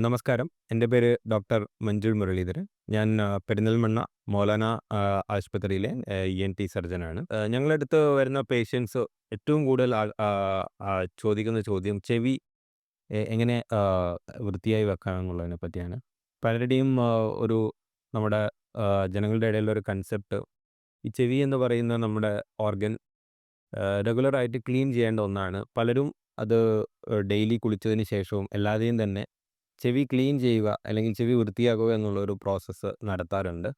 നമസ്കാരം. എന്റെ പേര് ഡോക്ടർ മഞ്ജുൾ മുരളീധരൻ. ഞാൻ പെരിന്തൽമണ്ണ മൗലാന ആശുപത്രിയിലെ ഇ എൻ ടി സർജനാണ്. ഞങ്ങളടുത്ത് വരുന്ന പേഷ്യൻസ് ഏറ്റവും കൂടുതൽ ചോദിക്കുന്ന ചോദ്യം ചെവി എങ്ങനെ വൃത്തിയായി വെക്കാം എന്നുള്ളതിനെ പറ്റിയാണ്. പലരുടെയും ഒരു നമ്മുടെ ജനങ്ങളുടെ ഇടയിലൊരു കൺസെപ്റ്റ് ഈ ചെവി എന്ന് പറയുന്ന നമ്മുടെ ഓർഗൻ റെഗുലറായിട്ട് ക്ലീൻ ചെയ്യേണ്ട ഒന്നാണ്. പലരും അത് ഡെയിലി കുളിച്ചതിന് ശേഷവും എല്ലാതെയും തന്നെ ചെവി ക്ലീൻ ചെയ്യുക അല്ലെങ്കിൽ ചെവി വൃത്തിയാക്കുക എന്നുള്ളൊരു പ്രോസസ്സ് നടത്താറുണ്ട്.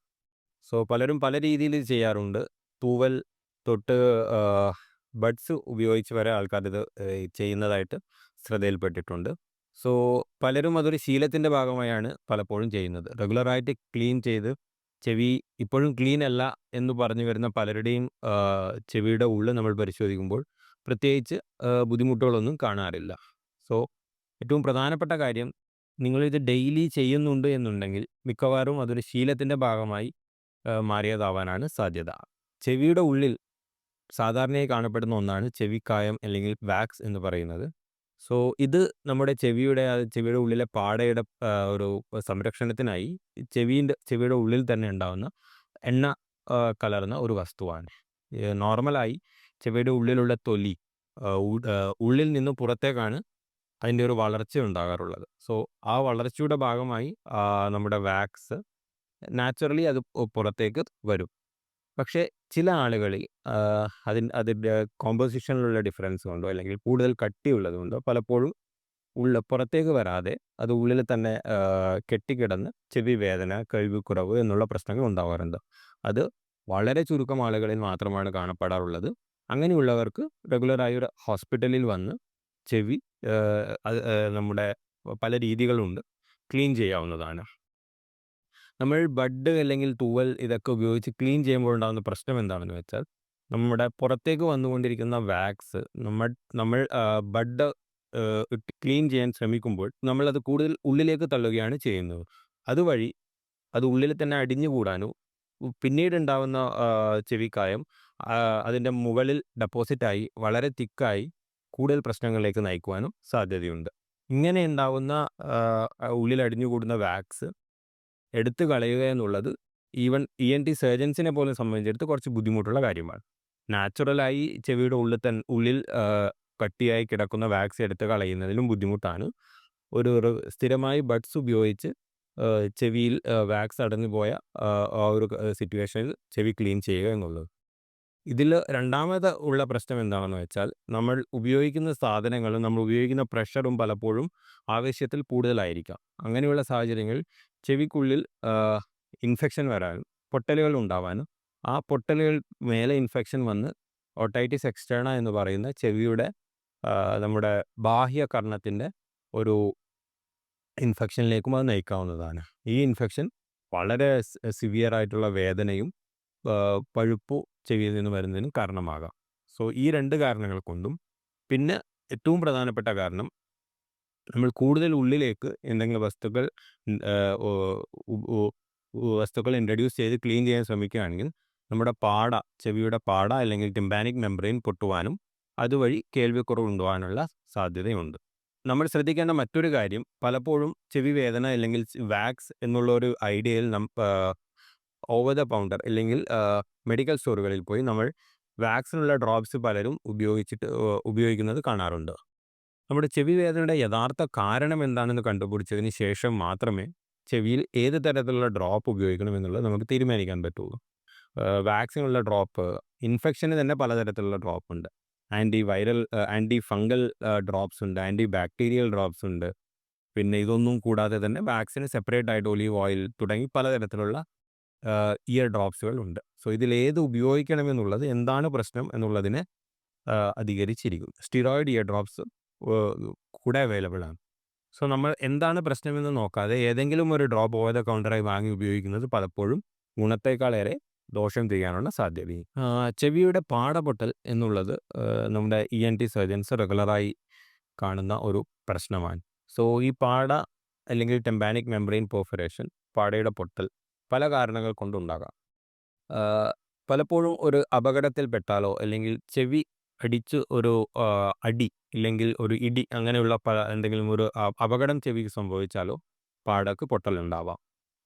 സോ പലരും പല രീതിയിൽ ചെയ്യാറുണ്ട്. തൂവൽ തൊട്ട് ബഡ്സ് ഉപയോഗിച്ച് വരെ ആൾക്കാർ ഇത് ചെയ്യുന്നതായിട്ട് ശ്രദ്ധയിൽപ്പെട്ടിട്ടുണ്ട്. സോ പലരും അതൊരു ശീലത്തിന്റെ ഭാഗമായാണ് പലപ്പോഴും ചെയ്യുന്നത്. റെഗുലറായിട്ട് ക്ലീൻ ചെയ്ത് ചെവി ഇപ്പോഴും ക്ലീൻ അല്ല എന്ന് പറഞ്ഞു വരുന്ന പലരുടെയും ചെവിയുടെ ഉള്ളിൽ നമ്മൾ പരിശോധിക്കുമ്പോൾ പ്രത്യേകിച്ച് ബുദ്ധിമുട്ടുകളൊന്നും കാണാറില്ല. സോ ഏറ്റവും പ്രധാനപ്പെട്ട കാര്യം നിങ്ങളിത് ഡെയിലി ചെയ്യുന്നുണ്ട് എന്നുണ്ടെങ്കിൽ മിക്കവാറും അതൊരു ശീലത്തിന്റെ ഭാഗമായി മാറിയതാവാനാണ് സാധ്യത. ചെവിയുടെ ഉള്ളിൽ സാധാരണയായി കാണപ്പെടുന്ന ഒന്നാണ് ചെവിക്കായം അല്ലെങ്കിൽ വാക്സ് എന്ന് പറയുന്നത്. സോ ഇത് നമ്മുടെ ചെവിയുടെ ചെവിയുടെ ഉള്ളിലെ പാടയുടെ ഒരു സംരക്ഷണത്തിനായി ചെവിന്റെ ചെവിയുടെ ഉള്ളിൽ തന്നെ ഉണ്ടാകുന്ന എണ്ണ കലർന്ന ഒരു വസ്തുവാണ്. നോർമലായി ചെവിയുടെ ഉള്ളിലുള്ള തൊലി ഉള്ളിൽ നിന്ന് പുറത്തേക്കാണ് അതിന്റെ ഒരു വളർച്ച ഉണ്ടാകാറുള്ളത്. സോ ആ വളർച്ചയുടെ ഭാഗമായി നമ്മുടെ വാക്സ് നാച്ചുറലി അത് പുറത്തേക്ക് വരും. പക്ഷേ ചില ആളുകളിൽ അതിൻ അതിന്റെ കോമ്പോസിഷനിലുള്ള ഡിഫറൻസ് കൊണ്ടോ അല്ലെങ്കിൽ കൂടുതൽ കട്ടിയുള്ളത് കൊണ്ടോ പലപ്പോഴും ഉള്ള പുറത്തേക്ക് വരാതെ അത് ഉള്ളിൽ തന്നെ കെട്ടിക്കിടന്ന് ചെവി വേദന കഴിവുക്കുറവ് എന്നുള്ള പ്രശ്നങ്ങൾ ഉണ്ടാവാറുണ്ട്. അത് വളരെ ചുരുക്കം ആളുകളിൽ മാത്രമാണ് കാണപ്പെടാറുള്ളത്. അങ്ങനെയുള്ളവർക്ക് റെഗുലറായി ഒരു ഹോസ്പിറ്റലിൽ വന്ന് ചെവി നമ്മുടെ പല രീതികളുണ്ട്. ക്ലീൻ ചെയ്യാവുന്നതാണ്. നമ്മൾ ബഡ് അല്ലെങ്കിൽ തൂവൽ ഇതൊക്കെ ഉപയോഗിച്ച് ക്ലീൻ ചെയ്യുമ്പോൾ ഉണ്ടാകുന്ന പ്രശ്നം എന്താണെന്ന് വെച്ചാൽ നമ്മുടെ പുറത്തേക്ക് വന്നുകൊണ്ടിരിക്കുന്ന വാക്സ് നമ്മൾ നമ്മൾ ബഡ് ക്ലീൻ ചെയ്യാൻ ശ്രമിക്കുമ്പോൾ നമ്മളത് കൂടുതൽ ഉള്ളിലേക്ക് തള്ളുകയാണ് ചെയ്യുന്നത്. അതുവഴി അത് ഉള്ളിൽ തന്നെ അടിഞ്ഞുകൂടാനോ പിന്നീടുണ്ടാവുന്ന ചെവിക്കായം അതിന്റെ മുകളിൽ ഡെപ്പോസിറ്റായി വളരെ തിക്കായി കൂടുതൽ പ്രശ്നങ്ങളിലേക്ക് നയിക്കുവാനും സാധ്യതയുണ്ട്. ഇങ്ങനെ ഉണ്ടാവുന്ന ഉള്ളിൽ അടിഞ്ഞുകൂടുന്ന വാക്സ് എടുത്തു കളയുക എന്നുള്ളത് ഈവൻ ഇ എൻ ടി സർജൻസിനെ പോലും സംബന്ധിച്ചിടത്ത് കുറച്ച് ബുദ്ധിമുട്ടുള്ള കാര്യമാണ്. നാച്ചുറലായി ചെവിയുടെ ഉള്ളിൽ തന്നെ ഉള്ളിൽ കട്ടിയായി കിടക്കുന്ന വാക്സ് എടുത്ത് കളയുന്നതിലും ബുദ്ധിമുട്ടാണ്. ഒരു സ്ഥിരമായി ബഡ്സ് ഉപയോഗിച്ച് ചെവിയിൽ വാക്സ് അടഞ്ഞു പോയ ആ ഒരു സിറ്റുവേഷനിൽ ചെവി ക്ലീൻ ചെയ്യുക എന്നുള്ളത്. ഇതിൽ രണ്ടാമത് ഉള്ള പ്രശ്നം എന്താണെന്ന് വെച്ചാൽ നമ്മൾ ഉപയോഗിക്കുന്ന സാധനങ്ങളും നമ്മൾ ഉപയോഗിക്കുന്ന പ്രഷറും പലപ്പോഴും ആവശ്യത്തിൽ കൂടുതലായിരിക്കാം. അങ്ങനെയുള്ള സാഹചര്യങ്ങളിൽ ചെവിക്കുള്ളിൽ ഇൻഫെക്ഷൻ വരാനും പൊട്ടലുകൾ ഉണ്ടാവാനും ആ പൊട്ടലുകൾ മേലെ ഇൻഫെക്ഷൻ വന്ന് ഓട്ടൈറ്റിസ് എക്സ്റ്റേണ എന്ന് പറയുന്ന ചെവിയുടെ നമ്മുടെ നമ്മുടെ ബാഹ്യകർണത്തിന്റെ ഒരു ഇൻഫെക്ഷനിലേക്കും അത് നയിക്കാവുന്നതാണ്. ഈ ഇൻഫെക്ഷൻ വളരെ സിവിയർ ആയിട്ടുള്ള വേദനയും പഴുപ്പു ചെവിയിൽ നിന്ന് വരുന്നതിനും കാരണമാകാം. സോ ഈ രണ്ട് കാരണങ്ങൾ കൊണ്ടും പിന്നെ ഏറ്റവും പ്രധാനപ്പെട്ട കാരണം നമ്മൾ കൂടുതൽ ഉള്ളിലേക്ക് എന്തെങ്കിലും വസ്തുക്കൾ വസ്തുക്കൾ ഇൻട്രഡ്യൂസ് ചെയ്ത് ക്ലീൻ ചെയ്യാൻ ശ്രമിക്കുകയാണെങ്കിൽ നമ്മുടെ പാട ചെവിയുടെ പാട അല്ലെങ്കിൽ ടിംബാനിക് മെമ്പറൈൻ പൊട്ടുവാനും അതുവഴി കേൾവിക്കുറവ് ഉണ്ടാകാനുള്ള സാധ്യതയുണ്ട്. നമ്മൾ ശ്രദ്ധിക്കേണ്ട മറ്റൊരു കാര്യം പലപ്പോഴും ചെവി വേദന അല്ലെങ്കിൽ വാക്സ് എന്നുള്ള ഒരു ഐഡിയയിൽ നം ഓവർ ദ കൗണ്ടർ അല്ലെങ്കിൽ മെഡിക്കൽ സ്റ്റോറുകളിൽ പോയി നമ്മൾ വാക്സിനുള്ള ഡ്രോപ്സ് പലരും ഉപയോഗിച്ചിട്ട് ഉപയോഗിക്കുന്നത് കാണാറുണ്ട്. നമ്മുടെ ചെവി വേദനയുടെ യഥാർത്ഥ കാരണം എന്താണെന്ന് കണ്ടുപിടിച്ചതിന് ശേഷം മാത്രമേ ചെവിയിൽ ഏത് തരത്തിലുള്ള ഡ്രോപ്പ് ഉപയോഗിക്കണം എന്നുള്ളത് നമുക്ക് തീരുമാനിക്കാൻ പറ്റുള്ളൂ. വാക്സിനുള്ള ഡ്രോപ്പ് ഇൻഫെക്ഷന് തന്നെ പലതരത്തിലുള്ള ഡ്രോപ്പ് ഉണ്ട്. Anti viral anti fungal drops ഉണ്ട് ആന്റി ബാക്ടീരിയൽ ഡ്രോപ്സ് ഉണ്ട്. പിന്നെ ഇതൊന്നും കൂടാതെ തന്നെ വാക്സിന് സെപ്പറേറ്റ് ആയിട്ട് ഒലീവ് ഓയിൽ തുടങ്ങി പലതരത്തിലുള്ള ഇയർ ഡ്രോപ്സുകൾ ഉണ്ട്. സോ ഇതിൽ ഏത് ഉപയോഗിക്കണമെന്നുള്ളത് എന്താണ് പ്രശ്നം എന്നുള്ളതിനെ അധികരിച്ചിരിക്കുന്നു. അധികരിച്ചിരിക്കും സ്റ്റിറോയിഡ് ഇയർ ഡ്രോപ്സ് കൂടെ അവൈലബിൾ ആണ്. സോ നമ്മൾ എന്താണ് പ്രശ്നമെന്ന് നോക്കാതെ ഏതെങ്കിലും ഒരു ഡ്രോപ്പ് ഓവർ ദ കൗണ്ടറായി വാങ്ങി ഉപയോഗിക്കുന്നത് പലപ്പോഴും ഗുണത്തേക്കാളേറെ ദോഷം ചെയ്യാനുള്ള സാധ്യത ചെവിയുടെ പാടപൊട്ടൽ എന്നുള്ളത് നമ്മുടെ ഇ എൻ ടി സർജൻസ് റെഗുലറായി കാണുന്ന ഒരു പ്രശ്നമാണ്. സോ ഈ പാട അല്ലെങ്കിൽ ടെമ്പാനിക് മെമ്പറൈൻ പെർഫറേഷൻ പാടയുടെ പൊട്ടൽ പല കാരണങ്ങൾ കൊണ്ടുണ്ടാകാം പലപ്പോഴും ഒരു അപകടത്തിൽപ്പെട്ടാലോ അല്ലെങ്കിൽ ചെവി അടിച്ച് ഒരു അടി ഇല്ലെങ്കിൽ ഒരു ഇടി അങ്ങനെയുള്ള പ എന്തെങ്കിലും ഒരു അപകടം ചെവിക്ക് സംഭവിച്ചാലോ പാടക്ക് പൊട്ടലുണ്ടാവാം.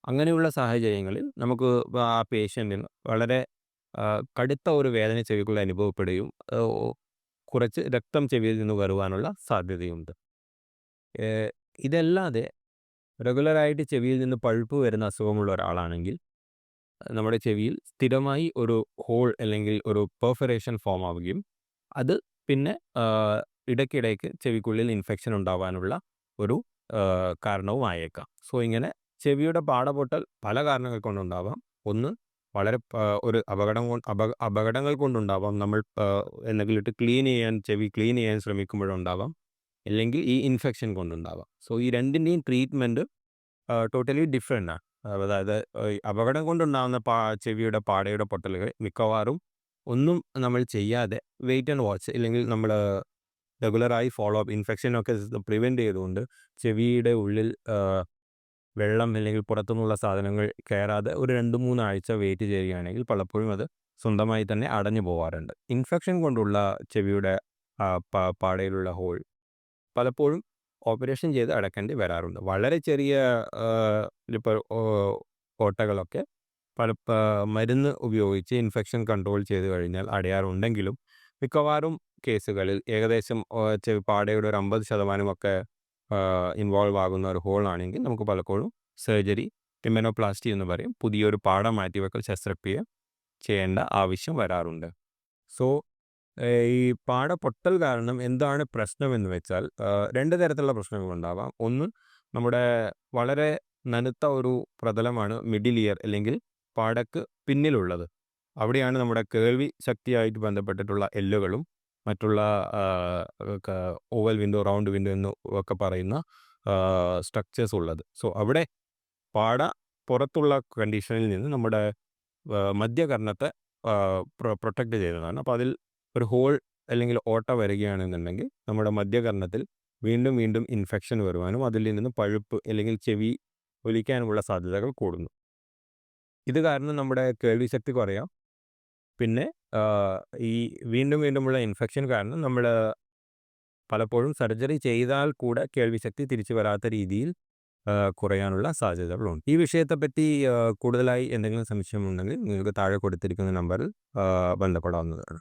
അങ്ങനെയുള്ള സാഹചര്യങ്ങളിൽ നമുക്ക് ആ പേഷ്യന്റിന് വളരെ കടുത്ത ഒരു വേദന ചെവിക്കുള്ള അനുഭവപ്പെടുകയും കുറച്ച് രക്തം ചെവിയിൽ നിന്ന് വരുവാനുള്ള സാധ്യതയുണ്ട്. ഇതല്ലാതെ റെഗുലറായിട്ട് ചെവിയിൽ നിന്ന് പഴുപ്പ് വരുന്ന അസുഖമുള്ള ഒരാളാണെങ്കിൽ നമ്മുടെ ചെവിയിൽ സ്ഥിരമായി ഒരു ഹോൾ അല്ലെങ്കിൽ ഒരു പെർഫറേഷൻ ഫോം ആവുകയും അത് പിന്നെ ഇടയ്ക്കിടയ്ക്ക് ചെവിക്കുള്ളിൽ ഇൻഫെക്ഷൻ ഉണ്ടാവാനുള്ള ഒരു കാരണവും ആയേക്കാം. സോ ഇങ്ങനെ ചെവിയുടെ പാടപൊട്ടൽ പല കാരണങ്ങൾ കൊണ്ടുണ്ടാവാം. ഒന്ന് വളരെ ഒരു അപകടം കൊ അപ അപകടങ്ങൾ കൊണ്ടുണ്ടാവാം. നമ്മൾ എന്തെങ്കിലും ഇട്ട് ക്ലീൻ ചെയ്യാൻ ചെവി ക്ലീൻ ചെയ്യാൻ ശ്രമിക്കുമ്പോഴുണ്ടാവാം. അല്ലെങ്കിൽ ഈ ഇൻഫെക്ഷൻ കൊണ്ടുണ്ടാവാം. സോ ഈ രണ്ടിന്റെയും ട്രീറ്റ്മെന്റ് ടോട്ടലി ഡിഫറെന്റ് ആണ്. അതായത് അപകടം കൊണ്ടുണ്ടാകുന്ന പാ ചെവിയുടെ പാടയുടെ പൊട്ടലുകൾ മിക്കവാറും ഒന്നും നമ്മൾ ചെയ്യാതെ വെയിറ്റ് ആൻഡ് വാച്ച് ഇല്ലെങ്കിൽ നമ്മൾ റെഗുലറായി ഫോളോ അപ്പ് ഇൻഫെക്ഷനൊക്കെ പ്രിവെന്റ് ചെയ്തുകൊണ്ട് ചെവിയുടെ ഉള്ളിൽ വെള്ളം അല്ലെങ്കിൽ പുറത്തുനിന്നുള്ള സാധനങ്ങൾ കയറാതെ ഒരു 2, 3 ആഴ്ച വെയിറ്റ് ചെയ്യുകയാണെങ്കിൽ പലപ്പോഴും അത് സ്വന്തമായി തന്നെ അടഞ്ഞു പോവാറുണ്ട്. ഇൻഫെക്ഷൻ കൊണ്ടുള്ള ചെവിയുടെ പാടയിലുള്ള ഹോൾ പലപ്പോഴും ഓപ്പറേഷൻ ചെയ്ത് അടക്കേണ്ടി വരാറുണ്ട്. വളരെ ചെറിയ ഇപ്പോൾ കോട്ടകളൊക്കെ പല മരുന്ന് ഉപയോഗിച്ച് ഇൻഫെക്ഷൻ കൺട്രോൾ ചെയ്ത് കഴിഞ്ഞാൽ അടയാറുണ്ടെങ്കിലും മിക്കവാറും കേസുകളിൽ ഏകദേശം പാടയുടെ ഒരു 50% ഒക്കെ ആഹ്, ഇൻവോൾവ് ആകുന്ന ഒരു ഹോൾ ആണെങ്കിൽ നമുക്ക് പലപ്പോഴും സർജറി ടിമനോപ്ലാസ്റ്റി എന്ന് പറയും. പുതിയൊരു പാട മാറ്റിവെക്കൽ ശസ്ത്രക്രിയ ചെയ്യേണ്ട ആവശ്യം വരാറുണ്ട്. സോ ഈ പാട പൊട്ടൽ കാരണം എന്താണ് പ്രശ്നം എന്ന് വെച്ചാൽ രണ്ട് 2 തരത്തിലുള്ള പ്രശ്നങ്ങളുണ്ടാവാം. ഒന്ന് നമ്മുടെ വളരെ നനുത്ത ഒരു പ്രതലമാണ് മിഡിൽ ഇയർ അല്ലെങ്കിൽ പാടക്ക് പിന്നിലുള്ളത്. അവിടെയാണ് നമ്മുടെ കേൾവി ശക്തിയായിട്ട് ബന്ധപ്പെട്ടിട്ടുള്ള എല്ലുകളും മറ്റുള്ള ഓവൽ വിൻഡോ, റൗണ്ട് വിൻഡോ എന്ന് ഒക്കെ പറയുന്ന സ്ട്രക്ചേഴ്സ് ഉള്ളത്. സോ അവിടെ പാട പുറത്തുള്ള കണ്ടീഷനിൽ നിന്ന് നമ്മുടെ മധ്യകർണത്തെ പ്രൊട്ടക്റ്റ് ചെയ്യുന്നതാണ്. അപ്പോൾ അതിൽ ഒരു ഹോൾ അല്ലെങ്കിൽ ഓട്ട വരികയാണെന്നുണ്ടെങ്കിൽ നമ്മുടെ മധ്യകർണത്തിൽ വീണ്ടും വീണ്ടും ഇൻഫെക്ഷൻ വരുവാനും അതിൽ നിന്ന് പഴുപ്പ് അല്ലെങ്കിൽ ചെവി ഒലിക്കാനുമുള്ള സാധ്യതകൾ കൂടുന്നു. ഇത് കാരണം നമ്മുടെ കേൾവി ശക്തി കുറയാം. പിന്നെ ഈ വീണ്ടും വീണ്ടുമുള്ള ഇൻഫെക്ഷൻ കാരണം നമ്മൾ പലപ്പോഴും സർജറി ചെയ്താൽ കൂടെ കേൾവിശക്തി തിരിച്ചു വരാത്ത രീതിയിൽ കുറയാനുള്ള സാധ്യതകളുണ്ട്. ഈ വിഷയത്തെപ്പറ്റി കൂടുതലായി എന്തെങ്കിലും സംശയമുണ്ടെങ്കിൽ നിങ്ങൾക്ക് താഴെ കൊടുത്തിരിക്കുന്ന നമ്പറിൽ ബന്ധപ്പെടാവുന്നതാണ്.